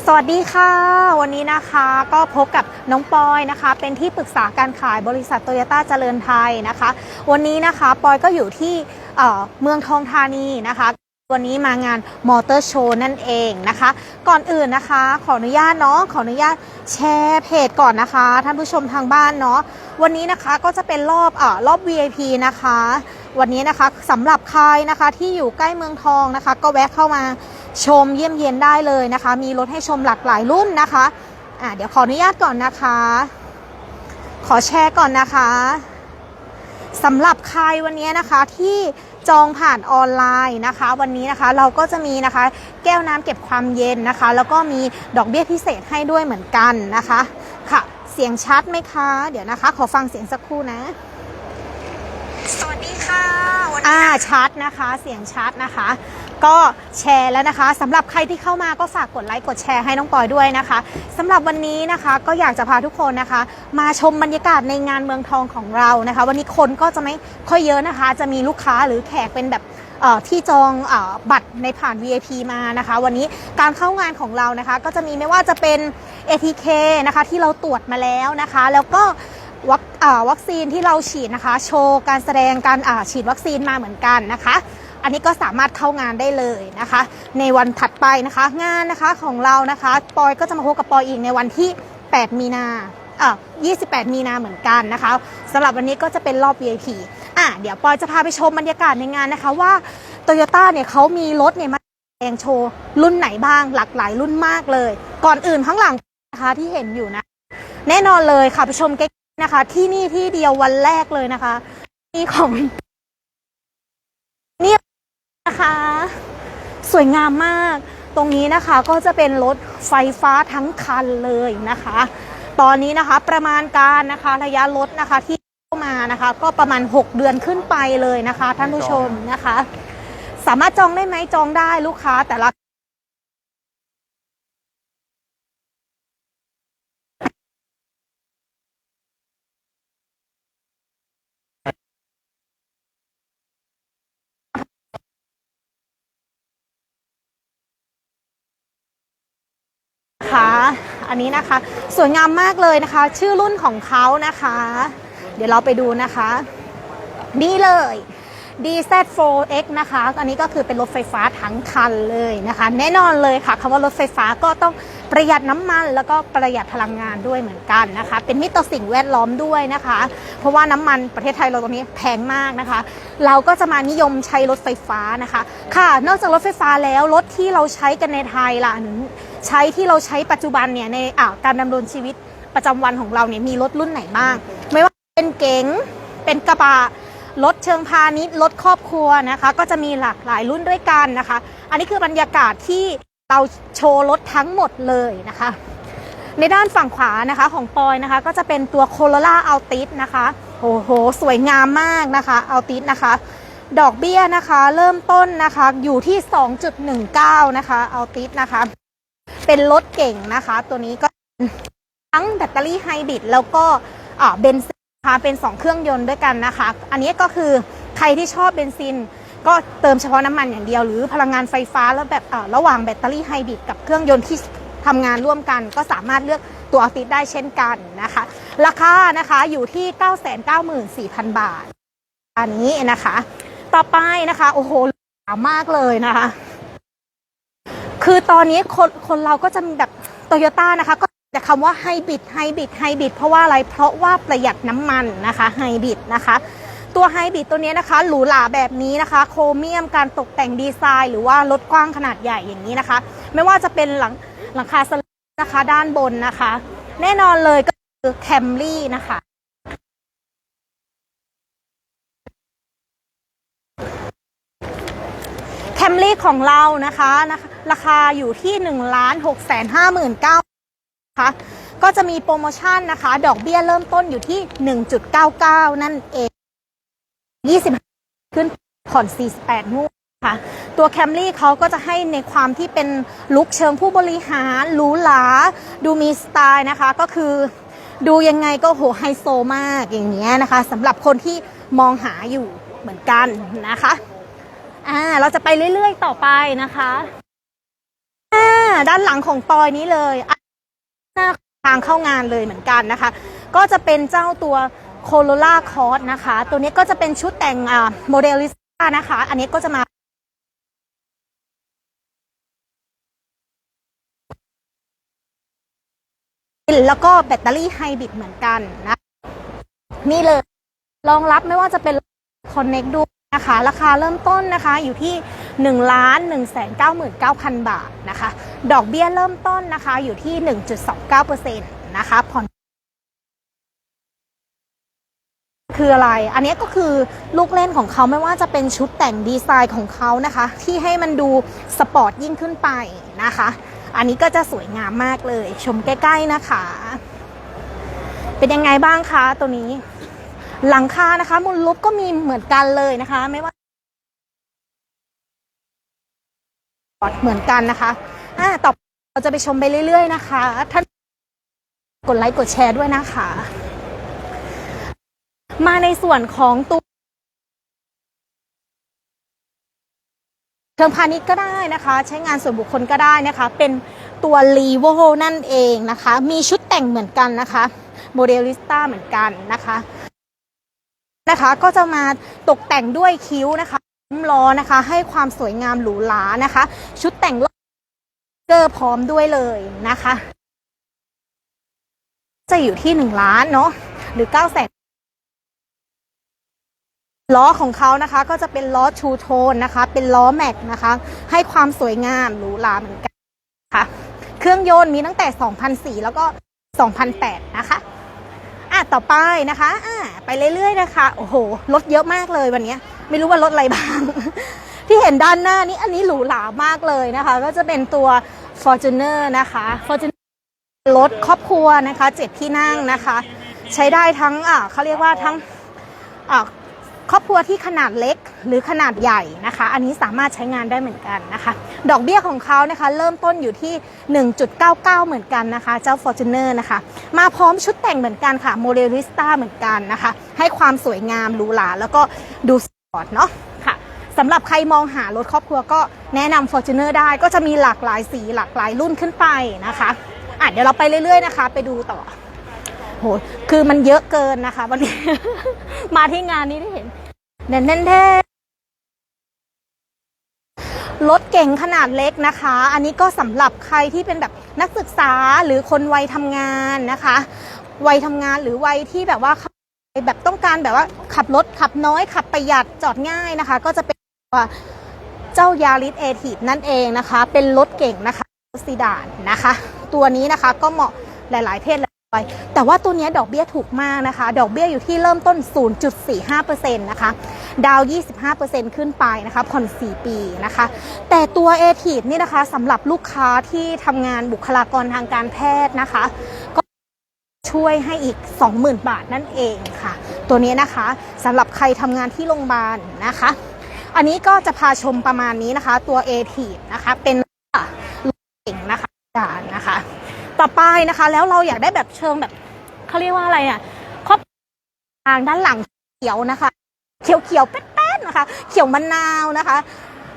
สวัสดีค่ะ วันนี้นะคะก็พบกับน้องปอยนะคะ เป็นที่ปรึกษาการขายบริษัทโตโยต้าเจริญไทยนะคะ วันนี้นะคะปอยก็อยู่ที่เมืองทองธานีนะคะวันนี้มางานมอเตอร์โชว์นั่นเองนะคะ ก่อนอื่นนะคะ ขออนุญาตเนาะขออนุญาตแชร์เพจก่อนนะคะ ท่านผู้ชมทางบ้านเนาะวันนี้นะคะก็จะเป็นรอบเอ่อรอบ VIP นะคะ วันนี้นะคะสำหรับใครนะคะที่อยู่ใกล้เมืองทองนะคะ ก็แวะเข้ามา ชมเยี่ยมเยียนได้เลยนะคะ มีรถให้ชมหลากหลายรุ่นนะคะอะเดี๋ยวขออนุญาตก่อนนะคะ ขอแชร์ก่อนนะคะสำหรับใครวันนี้นะคะที่จองผ่านออนไลน์นะคะ วันนี้นะคะเราก็จะมีนะคะ แก้วน้ำเก็บความเย็นนะคะ แล้วก็มีดอกเบี้ยพิเศษให้ด้วยเหมือนกันนะคะค่ะเสียงชัดไหมคะ เดี๋ยวนะคะ ขอฟังเสียงสักครู่นะ สวัสดีค่ะวันนี้อ่าชัดนะคะ เสียงชัดนะคะ ก็แชร์แล้วนะคะสำหรับใครที่เข้ามาก็ฝากกดไลค์กดแชร์ให้น้องปอยด้วยนะคะสำหรับวันนี้นะคะก็อยากจะพาทุกคนนะคะ มาชมบรรยากาศในงานเมืองทองของเรานะคะ วันนี้คนก็จะไม่ค่อยเยอะนะคะ จะมีลูกค้าหรือแขกเป็นแบบที่จองอบัตรในผ่าน VIP มานะคะ วันนี้การเข้างานของเรานะคะ ก็จะมีไม่ว่าจะเป็น ATK นะคะที่เราตรวจมาแล้วนะคะ แล้วก็วัควคซีนที่เราฉีดนะคะ โชว์การแสดงการฉีดวัคซีนมาเหมือนกันนะคะ อันนี้ก็สามารถเข้างานได้เลยนะคะ ในวันถัดไปนะคะ งานนะคะของเรานะคะ ปอยก็จะมาพบกับปอยอีกในวันที่ 8 มีนาอ่า28 มีนาเหมือนกันนะคะสำหรับวันนี้ก็จะเป็นรอบ VIP อะเดี๋ยวปอยจะพาไปชมบรรยากาศในงานนะคะว่าโตโยต้าเนี่ยเขามีรถเนี่ยมาแสดงโชว์รุ่นไหนบ้างหลากหลายรุ่นมากเลย ก่อนอื่นข้างหลังนะคะที่เห็นอยู่นะ แน่นอนเลยค่ะไปชมใกล้ๆนะคะ ที่นี่ที่เดียววันแรกเลยนะคะ นี่ของ นะคะสวยงามมาก ตรงนี้นะคะก็จะเป็นรถไฟฟ้าทั้งคันเลยนะคะ ตอนนี้นะคะประมาณการนะคะระยะรถนะคะที่เข้ามานะคะ ก็ประมาณ 6 เดือนขึ้นไปเลยนะคะ ท่านผู้ชมนะคะ สามารถจองได้ไหมจองได้ลูกค้าแต่ละ นะคะ อันนี้นะคะ สวยงามมากเลยนะคะ ชื่อรุ่นของเขานะคะ เดี๋ยวเราไปดูนะคะ นี่เลย DZ4X นะคะ อันนี้ก็คือเป็นรถไฟฟ้าทั้งคันเลยนะคะ แน่นอนเลยค่ะคำว่ารถไฟฟ้าก็ต้อง ประหยัดน้ำมันแล้วก็ประหยัดพลังงานด้วยเหมือนกันนะคะ เป็นมิตรต่อสิ่งแวดล้อมด้วยนะคะ เพราะว่าน้ำมันประเทศไทยเราตรงนี้แพงมากนะคะ เราก็จะมานิยมใช้รถไฟฟ้านะคะ ค่ะ นอกจากรถไฟฟ้าแล้วรถที่เราใช้กันในไทยล่ะใช้ที่เราใช้ปัจจุบันเนี่ยในอ่าการดำรงชีวิตประจำวันของเราเนี่ยมีรถรุ่นไหนบ้าง ไม่ว่าเป็นเก๋งเป็นกระบะรถเชิงพาณิชย์รถครอบครัวนะคะ ก็จะมีหลากหลายรุ่นด้วยกันนะคะ อันนี้คือบรรยากาศที่ เราโชว์รถทั้งหมดเลยนะคะ ในด้านฝั่งขวานะคะของปอยนะคะ ก็จะเป็นตัว Corolla Altis นะคะโอ้โห สวยงามมากนะคะ Altis นะคะ ดอกเบี้ยนะคะ เริ่มต้นนะคะอยู่ที่ 2.19 นะคะ Altis นะคะ เป็นรถเก่งนะคะ ตัวนี้ก็ทั้งแบตเตอรี่ไฮบริดแล้วก็เบนซินนะคะเป็น 2 เครื่องยนต์ด้วยกันนะคะ อันนี้ก็คือใครที่ชอบเบนซิน ก็เติมเฉพาะน้ำมันอย่างเดียว หรือพลังงานไฟฟ้าแล้วแบบอ่าระหว่างแบตเตอรี่ไฮบริดกับเครื่องยนต์ที่ทำงานร่วมกัน ก็สามารถเลือกตัวอัลติสได้เช่นกันนะคะ ราคานะคะอยู่ที่ 994,000 บาทอันนี้นะคะ ต่อไปนะคะ โอ้โหหลามากเลยนะคะ คือตอนนี้คนคนเราก็จะมีแบบโตโยต้านะคะ ก็แต่คำว่าไฮบริดไฮบริดไฮบริดเพราะว่าอะไรเพราะว่าประหยัดน้ำมันนะคะไฮบริดนะคะ ตัวไฮบริดตัวนี้นะคะหรูหราแบบนี้นะคะ โครเมียมการตกแต่งดีไซน์ หรือว่ารถกว้างขนาดใหญ่อย่างนี้นะคะ ไม่ว่าจะเป็นหลังหลังคาสลนะคะ ด้านบนนะคะ แน่นอนเลยก็คือแคมรี่นะคะแคมรี่ของเรานะคะนะคะ ราคาอยู่ที่1นึ่งล้านหกแสนห้าหมื่นเก้านะคะก็จะมีโปรโมชั่นนะคะ ดอกเบี้ยเริ่มต้นอยู่ที่ 1.99 นั่นเอง 20ขึ้นผ่อน 48 งวดค่ะ ตัวแคมรี่เขาก็จะให้ในความที่เป็นลุคเชิงผู้บริหารหรูหราดูมีสไตล์นะคะ ก็คือดูยังไงก็โหไฮโซมากอย่างเงี้ยนะคะสำหรับคนที่มองหาอยู่เหมือนกันนะคะอ่าเราจะไปเรื่อยๆต่อไปนะคะอ่าด้านหลังของปอยนี้เลยหน้าทางเข้างานเลยเหมือนกันนะคะ ก็จะเป็นเจ้าตัว โคโรล่าคอร์สนะคะ ตัวนี้ก็จะเป็นชุดแต่งอ่าโมเดลิสตานะคะ อันนี้ก็จะมาแล้วก็แบตเตอรี่ไฮบริดเหมือนกันนะนี่เลยรองรับไม่ว่าจะเป็น Connect ด้วยนะคะ ราคาเริ่มต้นนะคะอยู่ที่1ล้าน1 9 9 0 0 0บาทนะคะ ดอกเบี้ยเริ่มต้นนะคะอยู่ที่ 1.29%นะคะผ่อน คืออะไร อันนี้ก็คือลูกเล่นของเขาไม่ว่าจะเป็นชุดแต่งดีไซน์ของเขานะคะ ที่ให้มันดูสปอร์ตยิ่งขึ้นไปนะคะ อันนี้ก็จะสวยงามมากเลย ชมใกล้ ๆนะคะ เป็นยังไงบ้างคะตัวนี้ หลังคานะคะมูลลุบก็มีเหมือนกันเลยนะคะ ไม่ว่าเหมือนกันนะคะอ่าต่อไปเราจะไปชมไปเรื่อย ๆ นะคะ ท่านกดไลค์กดแชร์ด้วยนะคะ มาในส่วนของตัวเชิงพาณิชย์ก็ได้นะคะ ใช้งานส่วนบุคคลก็ได้นะคะ เป็นตัวรีโวนั่นเองนะคะ มีชุดแต่งเหมือนกันนะคะโมเดลิสต้าเหมือนกันนะคะนะคะ ก็จะมาตกแต่งด้วยคิ้วนะคะซุ้มล้อนะคะ ให้ความสวยงามหรูหรานะคะ ชุดแต่งเกอร์พร้อมด้วยเลยนะคะ จะอยู่ที่หนึ่งล้านเนาะหรือเก้าแสน ล้อของเขานะคะก็จะเป็นล้อชูโทนนะคะ เป็นล้อแม็กนะคะ ให้ความสวยงามหรูหราเหมือนกันค่ะ เครื่องยนต์มีตั้งแต่ 2004 แล้วก็ 2008 นะคะอะต่อไปนะคะอะไปเรื่อยๆนะคะ โอ้โหรถเยอะมากเลยวันนี้ ไม่รู้ว่ารถอะไรบ้าง ที่เห็นด้านหน้านี้อันนี้หรูหรามากเลยนะคะ ก็จะเป็นตัว Fortuner นะคะ Fortuner รถครอบครัวนะคะเจ็ดที่นั่งนะคะ ใช้ได้ทั้งอะเขาเรียกว่าทั้งอะ ครอบครัวที่ขนาดเล็กหรือขนาดใหญ่นะคะ อันนี้สามารถใช้งานได้เหมือนกันนะคะ ดอกเบี้ยของเขานะคะ เริ่มต้นอยู่ที่ 1.99 เหมือนกันนะคะ เจ้า Fortuner นะคะ มาพร้อมชุดแต่งเหมือนกันค่ะโมเดลิสต้าเหมือนกันนะคะ ให้ความสวยงามหรูหราแล้วก็ดูสปอร์ตเนาะค่ะสำหรับใครมองหารถครอบครัวก็แนะนำ Fortuner ได้ก็จะมีหลากหลายสีหลากหลายรุ่นขึ้นไปนะคะอะเดี๋ยวเราไปเรื่อยๆนะคะ ไปดูต่อ โหคือมันเยอะเกินนะคะ วันนี้ มาที่งานนี้ได้เห็นแน่นๆรถเก่งขนาดเล็กนะคะ อันนี้ก็สำหรับใครที่เป็นแบบนักศึกษาหรือคนวัยทำงานนะคะ วัยทำงานหรือวัยที่แบบว่าแบบต้องการแบบว่าขับรถขับน้อยขับประหยัดจอดง่ายนะคะ ก็จะเป็นว่าเจ้ายาริสเอทีนั่นเองนะคะ เป็นรถเก่งนะคะซีดานนะคะ ตัวนี้นะคะก็เหมาะหลาย ๆ เพศ หลายวัยแต่ว่าตัวนี้ดอกเบี้ยถูกมากนะคะ ดอกเบี้ยอยู่ที่เริ่มต้น 0.45%นะคะ ดาว 25%ขึ้นไปนะคะผ่อน 4 ปีนะคะ แต่ตัว a t i v นี่นะคะสำหรับลูกค้าที่ทำงานบุคลากรทางการแพทย์นะคะ ก็ช่วยให้อีก 20,000 บาทนั่นเองค่ะ ตัวนี้นะคะสำหรับใครทำงานที่โรงพยาบาลนะคะ อันนี้ก็จะพาชมประมาณนี้นะคะ ตัว a t i v นะคะเป็นรถเก่งนะคะจานนะคะ ต่อไปนะคะ แล้วเราอยากได้แบบเชิงแบบเขาเรียกว่าอะไรอะครอบทางด้านหลังเขียวนะคะ เขียวเขียวๆแป๊ดๆนะคะ เขียวมะนาวนะคะ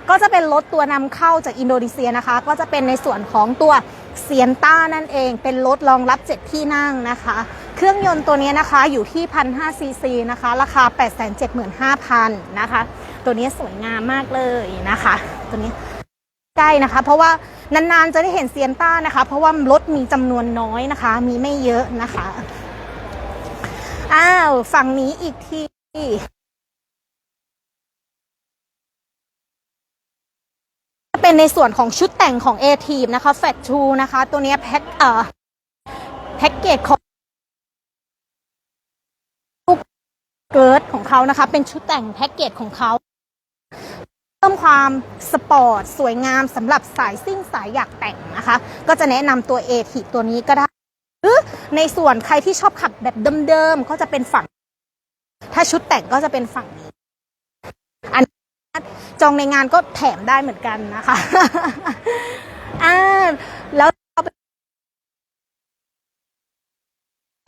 ก็จะเป็นรถตัวนำเข้าจากอินโดนีเซียนะคะ ก็จะเป็นในส่วนของตัวเซียนต้านั่นเอง เป็นรถรองรับ 7 ที่นั่งนะคะ เครื่องยนต์ตัวนี้นะคะอยู่ที่1,500ซีซีนะคะ ราคา 875,000 นะคะ ตัวนี้สวยงามมากเลยนะคะ ตัวนี้ ใกล้นะคะ เพราะว่านานๆจะได้เห็นเซียนต้านะคะ เพราะว่ารถมีจำนวนน้อยนะคะ มีไม่เยอะนะคะอ้าวฝั่งนี้อีกทีเป็นในส่วนของชุดแต่งของ A Team นะคะแฟตชูนะคะ ตัวนี้แพ็คเอ่อแพ็กเกจของรูปเกิร์ดของเขานะคะ เป็นชุดแต่งแพ็กเกจของเขา พิ่มความสปอร์ตสวยงามสำหรับสายซิ่งสายอยากแต่งนะคะ ก็จะแนะนำตัวเอทีตัวนี้ก็ได้หรือในส่วนใครที่ชอบขับแบบเดิมๆก็จะเป็นฝั่ง ถ้าชุดแต่งก็จะเป็นฝั่งนี้อันจองในงานก็แถมได้เหมือนกันนะคะอ่าแล้วเราไป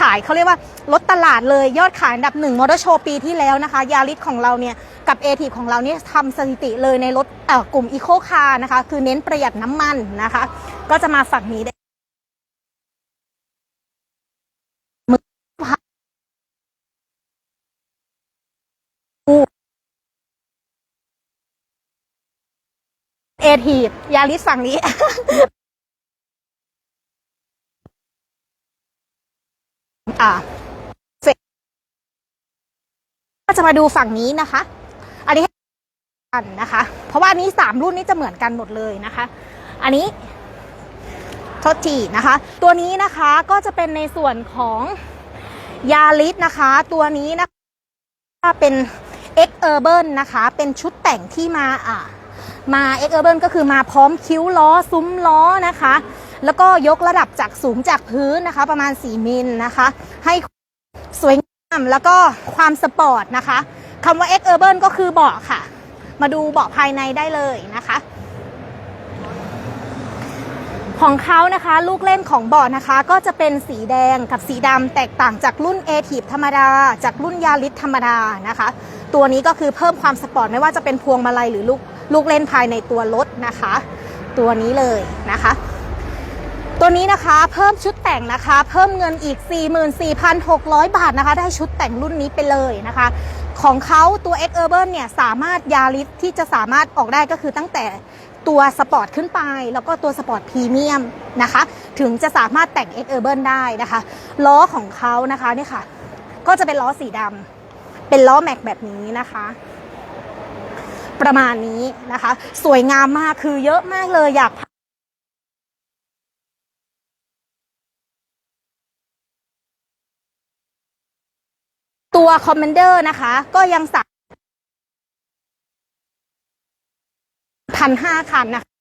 ขายเขาเรียกว่าลดตลาดเลยยอดขายอันดับหนึ่งมอเตอร์โชว์ปีที่แล้วนะคะยาริสของเราเนี่ยกับเอทีของเราเนี่ยทำสถิติเลยในรถกลุ่มอีโคคาร์นะคะ คือเน้นประหยัดน้ำมันนะคะ ก็จะมาฝั่งนี้ได้เอทียาริสฝั่งนี้ อ่าเร็จก็จะมาดูฝั่งนี้นะคะ อันนี้กันนะคะ เพราะว่านี้สามรุ่นนี้จะเหมือนกันหมดเลยนะคะ อันนี้โทษทีนะคะ ตัวนี้นะคะก็จะเป็นในส่วนของยาริสนะคะ ตัวนี้นะคะเป็น X Urban นะคะ เป็นชุดแต่งที่มาอ่ามา X Urban ก็คือมาพร้อมคิ้วล้อ ซุ้มล้อนะคะ แล้วก็ยกระดับจากสูงจากพื้นนะคะ ประมาณ 4 มิลนะคะ ให้สวยงามแล้วก็ความสปอร์ตนะคะคำว่า X Urban ก็คือเบาะค่ะ มาดูเบาะภายในได้เลยนะคะ ของเขานะคะ ลูกเล่นของเบาะนะคะ ก็จะเป็นสีแดงกับสีดำแตกต่างจากรุ่น a t i v ธรรมดา จากรุ่นยาริสธรรมดานะคะ ตัวนี้ก็คือเพิ่มความสปอร์ตไม่ว่าจะเป็นพวงมาลัยหรือลูกลูกเล่นภายในตัวรถนะคะ ตัวนี้เลยนะคะ ตัวนี้นะคะเพิ่มชุดแต่งนะคะ เพิ่มเงินอีก 44,600 บาทนะคะ ได้ชุดแต่งรุ่นนี้ไปเลยนะคะ ของเขาตัว X Urban เนี่ยสามารถยาริสที่จะสามารถออกได้ก็คือตั้งแต่ตัวสปอร์ตขึ้นไป แล้วก็ตัวสปอร์ตพรีเมียมนะคะ ถึงจะสามารถแต่ง X Urban ได้นะคะล้อของเขานะคะเนี่ยค่ะ ก็จะเป็นล้อสีดำเป็นล้อแม็กแบบนี้นะคะประมาณนี้นะคะ สวยงามมากคือเยอะมากเลยอยาก ตัวคอมเมนเดอร์นะคะ ก็ยังสั่งพันห้าคันนะคะ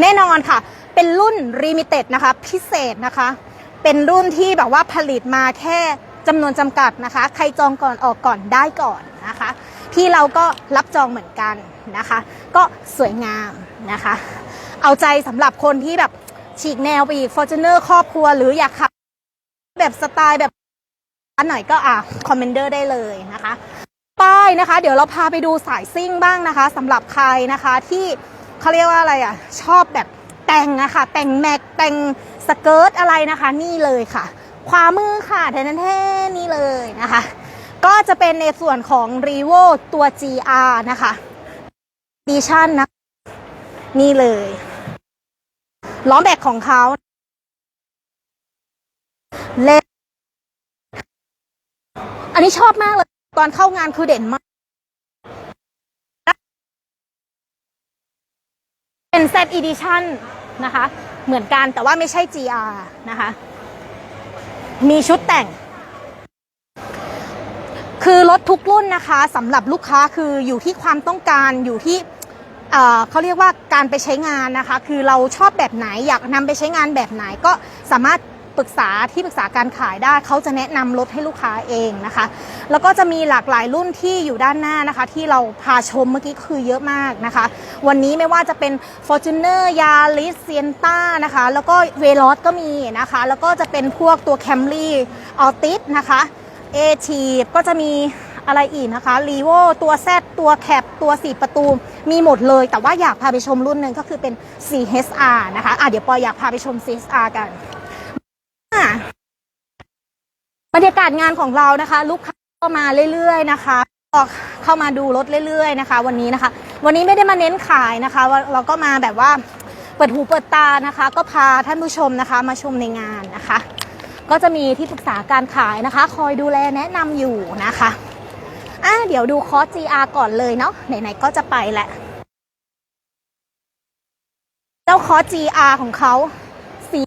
แน่นอนค่ะ เป็นรุ่น Limited นะคะ พิเศษนะคะ เป็นรุ่นที่แบบว่าผลิตมาแค่จำนวนจำกัดนะคะ ใครจองก่อนออกก่อนได้ก่อนนะคะ ที่เราก็รับจองเหมือนกันนะคะ ก็สวยงามนะคะ เอาใจสำหรับคนที่แบบ ฉีกแนวไปอีก Fortuner ครอบครัวหรืออยากขับ แบบสไตล์แบบอันไหนก็อะคอมเมนเดอร์ได้เลยนะคะ ป้ายนะคะ เดี๋ยวเราพาไปดูสายซิ่งบ้างนะคะสำหรับใครนะคะที่เขาเรียกว่าอะไรอะ ชอบแบบแต่งอะค่ะ แต่งแม็กแต่งสเกิร์ตอะไรนะคะ นี่เลยค่ะขวามือค่ะแทนแท้นี่เลยนะคะ ก็จะเป็นในส่วนของ r e v o ตัว GR นะคะดิชั่นนะ นี่เลย ล้อแบกของเขาเล็กอันนี้ชอบมากเลย ตอนเข้างานคือเด่นมาก เป็น Z Edition นะคะ เหมือนกันแต่ว่าไม่ใช่ GR นะคะ มีชุดแต่ง คือรถทุกรุ่นนะคะสำหรับลูกค้าคืออยู่ที่ความต้องการอยู่ที่ เขาเรียกว่าการไปใช้งานนะคะ คือเราชอบแบบไหนอยากนำไปใช้งานแบบไหนก็สามารถปรึกษาที่ปรึกษาการขายได้เขาจะแนะนำรถให้ลูกค้าเองนะคะ แล้วก็จะมีหลากหลายรุ่นที่อยู่ด้านหน้านะคะ ที่เราพาชมเมื่อกี้คือเยอะมากนะคะ วันนี้ไม่ว่าจะเป็น Fortuner Yaris Sienna นะคะ แล้วก็ v e l o s ก็มีนะคะ แล้วก็จะเป็นพวกตัว Camry Altis นะคะ a t ก็จะมีอะไรอีกนะคะ r e v o ตัว Z ตัวแคปตัว 4 ประตู มีหมดเลย แต่ว่าอยากพาไปชมรุ่นหนึ่งก็คือเป็น CHR นะคะอะเดี๋ยวปอยอยากพาไปชม CHR กันบรรยากาศงานของเรานะคะ ลูกค้าก็มาเรื่อยๆนะคะก็เข้ามาดูรถเรื่อยๆนะคะ วันนี้นะคะ วันนี้ไม่ได้มาเน้นขายนะคะเราก็มาแบบว่าเปิดหูเปิดตานะคะ ก็พาท่านผู้ชมนะคะ มาชมในงานนะคะ ก็จะมีที่ปรึกษาการขายนะคะ คอยดูแลแนะนำอยู่นะคะ อะเดี๋ยวดูคอร์ส GR ก่อนเลยเนาะไหนๆก็จะไปแหละ เจ้าคอร์ส GR ของเขาสี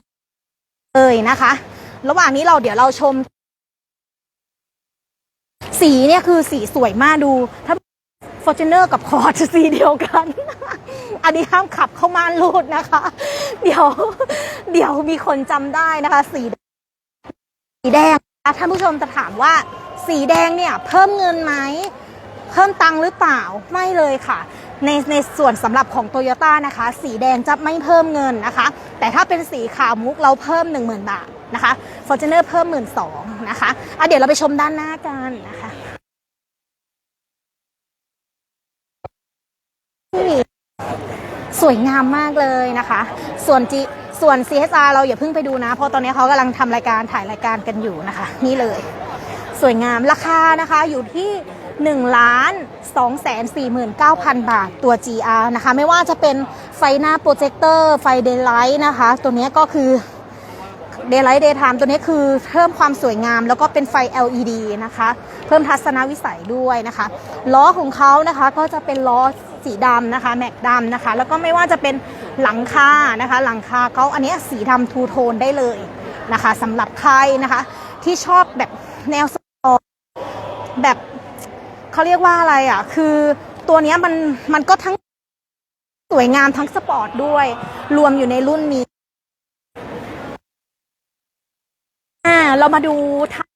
เลยนะคะ ระหว่างนี้เราเดี๋ยวเราชม สีเนี่ยคือสีสวยมากดูถ้า Fortuner กับคอร์สสีเดียวกัน อันนี้ห้ามขับเข้ามาลูดนะคะ เดี๋ยว เดี๋ยวมีคนจำได้นะคะ สีสีแดง ท่านผู้ชมจะถามว่า สีแดงเนี่ยเพิ่มเงินไหมเพิ่มตังหรือเปล่าไม่เลยค่ะ ในในส่วนสำหรับของ t o y ยต้านะคะ สีแดงจะไม่เพิ่มเงินนะคะ แต่ถ้าเป็นสีขาวมุกเราเพิ่ม 10,000 บาทนะคะ Fortuner เพิ่ม 1 2ื่นนะคะอะเดี๋ยวเราไปชมด้านหน้ากันนะคะสวยงามมากเลยนะคะ ส่วน G ส่วน CSR เราอย่าเพิ่งไปดูนะ เพราะตอนนี้เขากำลังทำรายการถ่ายรายการกันอยู่นะคะ นี่เลย สวยงามราคานะคะอยู่ที่1ล้าน2 4 9 0 0 0 บาทตัว GR นะคะ ไม่ว่าจะเป็นไฟหน้าโปรเจคเตอร์ ไฟเดย์ไลท์นะคะ ตัวนี้ก็คือ Daylight Daytime ตัวนี้คือเพิ่มความสวยงาม แล้วก็เป็นไฟ LED นะคะ เพิ่มทัศนวิสัยด้วยนะคะ ล้อของเขานะคะก็จะเป็นล้อสีดำนะคะ แม็กดำนะคะ แล้วก็ไม่ว่าจะเป็นหลังคานะคะ หลังคาเขาอันนี้สีดำทูโทนได้เลยนะคะสำหรับใครนะคะ ที่ชอบแบบแนว แบบเขาเรียกว่าอะไรอะ คือตัวนี้มันมันก็ทั้งสวยงามทั้งสปอร์ตด้วย รวมอยู่ในรุ่นนี้อ่าเรามาดูทาง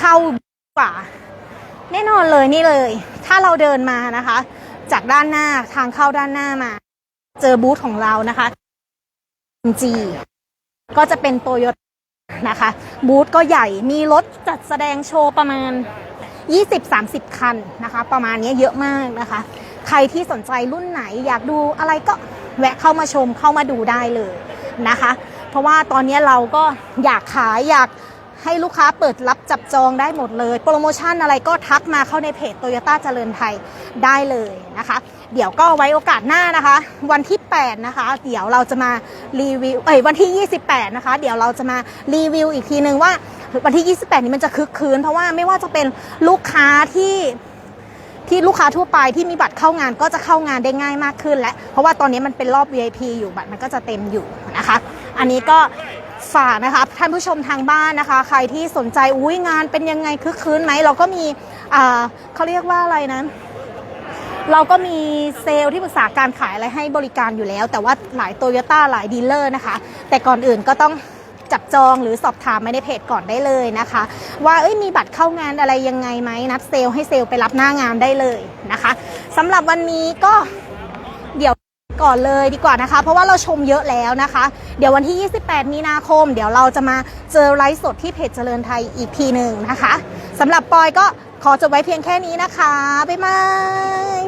เข้ากว่า แน่นอนเลยนี่เลย ถ้าเราเดินมานะคะ จากด้านหน้าทางเข้าด้านหน้ามา เจอบูธของเรานะคะ G ก็จะเป็นโตโยต้นะคะ บูธก็ใหญ่มีรถจัดแสดงโชว์ประมาณ 20-30 คันนะคะ ประมาณนี้เยอะมากนะคะ ใครที่สนใจรุ่นไหนอยากดูอะไรก็แวะเข้ามาชมเข้ามาดูได้เลยนะคะ เพราะว่าตอนนี้เราก็อยากขายอยากให้ลูกค้าเปิดรับจับจองได้หมดเลย โปรโมชั่นอะไรก็ทักมาเข้าในเพจโตโยต้าเจริญไทยได้เลยนะคะ เดี๋ยวก็ไว้โอกาสหน้านะคะ วันที่ 8 นะคะ เดี๋ยวเราจะมารีวิวเอ้ยวันที่ 28 นะคะ เดี๋ยวเราจะมารีวิวอีกทีนึงว่า วันที่ 28 นี้มันจะคึกคืน เพราะว่าไม่ว่าจะเป็นลูกค้าที่ที่ลูกค้าทั่วไปที่มีบัตรเข้างานก็จะเข้างานได้ง่ายมากขึ้นและเพราะว่าตอนนี้มันเป็นรอบ VIP อยู่บัตรมันก็จะเต็มอยู่นะคะ อันนี้ก็ฝากนะคะท่านผู้ชมทางบ้านนะคะ ใครที่สนใจอุ้ยงานเป็นยังไงคึกคืนไหมเราก็มีเขาเรียกว่าอะไรนะเราก็มีเซลล์ที่ปรึกษาการขายอะไรให้บริการอยู่แล้ว แต่ว่าหลายโตโยต้าหลายดีลเลอร์นะคะ แต่ก่อนอื่นก็ต้อง จับจองหรือสอบถามมาในเพจก่อนได้เลยนะคะ ว่าเอ้ยมีบัตรเข้างานอะไรยังไงไหมนัดเซลให้เซลไปรับหน้างานได้เลยนะคะสำหรับวันนี้ก็เดี๋ยวก่อนเลยดีกว่านะคะ เพราะว่าเราชมเยอะแล้วนะคะ เดี๋ยววันที่ 28 มีนาคม เดี๋ยวเราจะมาเจอไลฟ์สดที่เพจเจริญไทยอีกทีหนึ่งนะคะสำหรับปอยก็ขอจบไว้เพียงแค่นี้นะคะ บ๊ายบาย